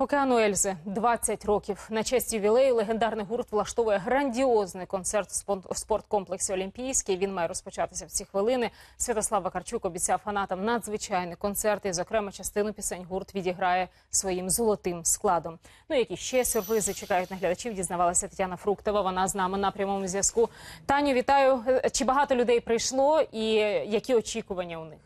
Океану Ельзи 20 років. На честь ювілею легендарний гурт влаштовує грандіозний концерт в спорткомплексі Олімпійський. Він має розпочатися в ці хвилини. Святослав Вакарчук обіцяв фанатам надзвичайний концерт. І, зокрема, частину пісень гурт відіграє своїм золотим складом. Ну які ще сюрпризи чекають на глядачів? Дізнавалася Тетяна Фруктова. Вона з нами на прямому зв'язку. Таню, вітаю. Чи багато людей прийшло, і які очікування у них?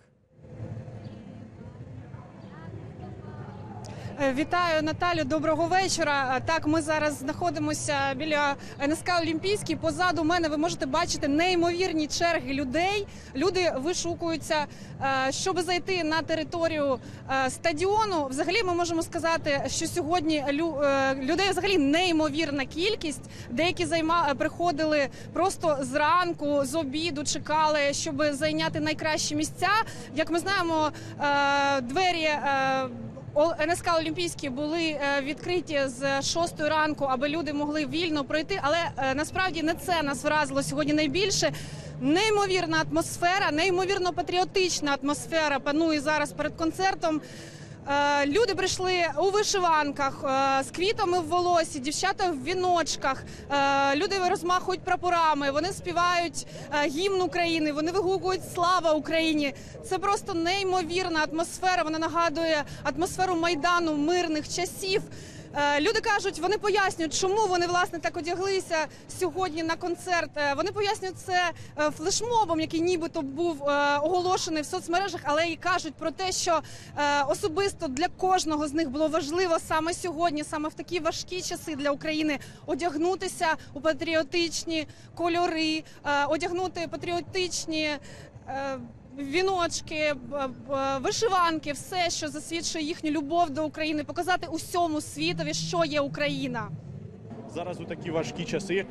Вітаю Наталю. Доброго вечора. Е, Так, ми зараз знаходимося біля НСК Олімпійський. Позаду мене ви можете бачити неймовірні черги людей. Люди вишукуються, е, щоб зайти на територію е, стадіону. Взагалі, ми можемо сказати, що сьогодні е, людей взагалі неймовірна кількість. Деякі займа е, приходили просто зранку, з обіду, чекали, щоб зайняти найкращі місця. Як ми знаємо, е, двері. НСК Олімпійські були е, відкриті з 6 ранку, аби люди могли вільно пройти. Але е, насправді не це нас вразило сьогодні найбільше. Неймовірна атмосфера, неймовірно патріотична атмосфера панує зараз перед концертом. Е, Люди прийшли у вишиванках е, з квітами в волосі, дівчата в віночках. Е, Люди розмахують прапорами, вони співають гімн України, вони вигукують Слава Україні. Це просто неймовірна атмосфера. Вона нагадує атмосферу майдану мирних часів. Е, Люди кажуть, вони пояснюють, чому вони власне так одяглися сьогодні на концерт. Е, Вони пояснюють це е, флешмобом, який нібито був оголошений в соцмережах, але і кажуть про те, що особисто для кожного з них було важливо саме сьогодні, саме в такі важкі часи для України, одягнутися у патріотичні кольори, одягнути патріотичні. Е, Віночки, б- б- вишиванки, все, що засвідчує їхню любов до України, показати усьому світові, що є Україна. Зараз у такі важкі часи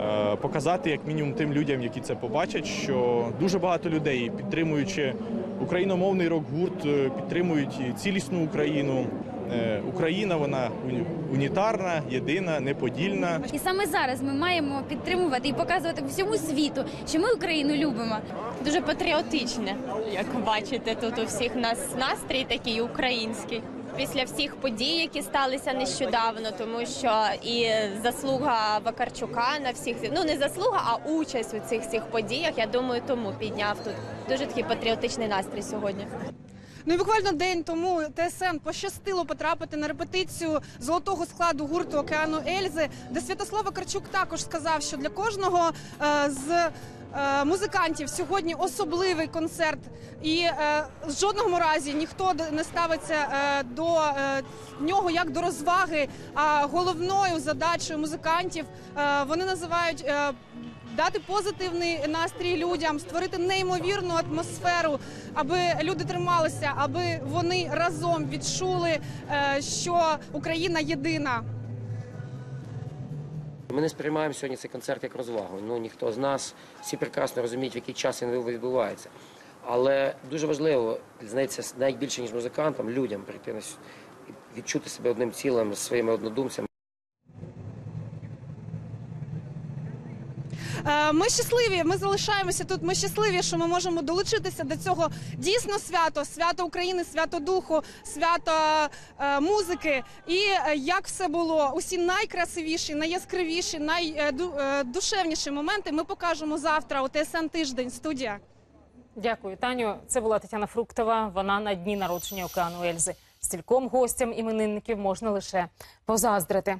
е, показати як мінімум тим людям, які це побачать, що дуже багато людей, підтримуючи україномовний рок-гурт, е, підтримують цілісну Україну. Е, Україна вона уні- унітарна, єдина, неподільна. І саме зараз ми маємо підтримувати і показувати всьому світу, що ми Україну любимо. дуже патріотичне. Як бачите, тут у всіх нас настрій такий український. Після всіх подій, які сталися нещодавно, тому що і заслуга Вакарчука на всіх ну не заслуга, а участь у цих всіх подіях. Я думаю, тому підняв тут дуже такий патріотичний настрій сьогодні. Ну і буквально день тому ТСН пощастило потрапити на репетицію золотого складу гурту Океану Ельзи, де Святослав Вакарчук також сказав, що для кожного е, з е, музикантів сьогодні особливий концерт, і е, в жодному разі ніхто не ставиться е, до е, нього як до розваги. А головною задачею музикантів е, вони називають. е, Дати позитивний настрій людям, створити неймовірну атмосферу, аби люди трималися, аби вони разом відчули, е, що Україна єдина. Ми не сприймаємо сьогодні цей концерт як розвагу. Ну ніхто з нас всі прекрасно розуміють, в який час він відбувається. Але дуже важливо, здається, навіть більше ніж музикантам, людям прийти на відчути себе одним цілим з своїми однодумцями. Ми щасливі, ми залишаємося тут. Ми щасливі, що ми можемо долучитися до цього дійсно свято, свято України, свято духу, свято е, музики. І е, як все було, усі найкрасивіші, найяскравіші, найдушевніші моменти ми покажемо завтра у ТСН тиждень. Студія. Дякую, Таню. Це була Тетяна Фруктова. Вона на дні народження океану Ельзи. Стільком гостям іменинників можна лише позаздрити.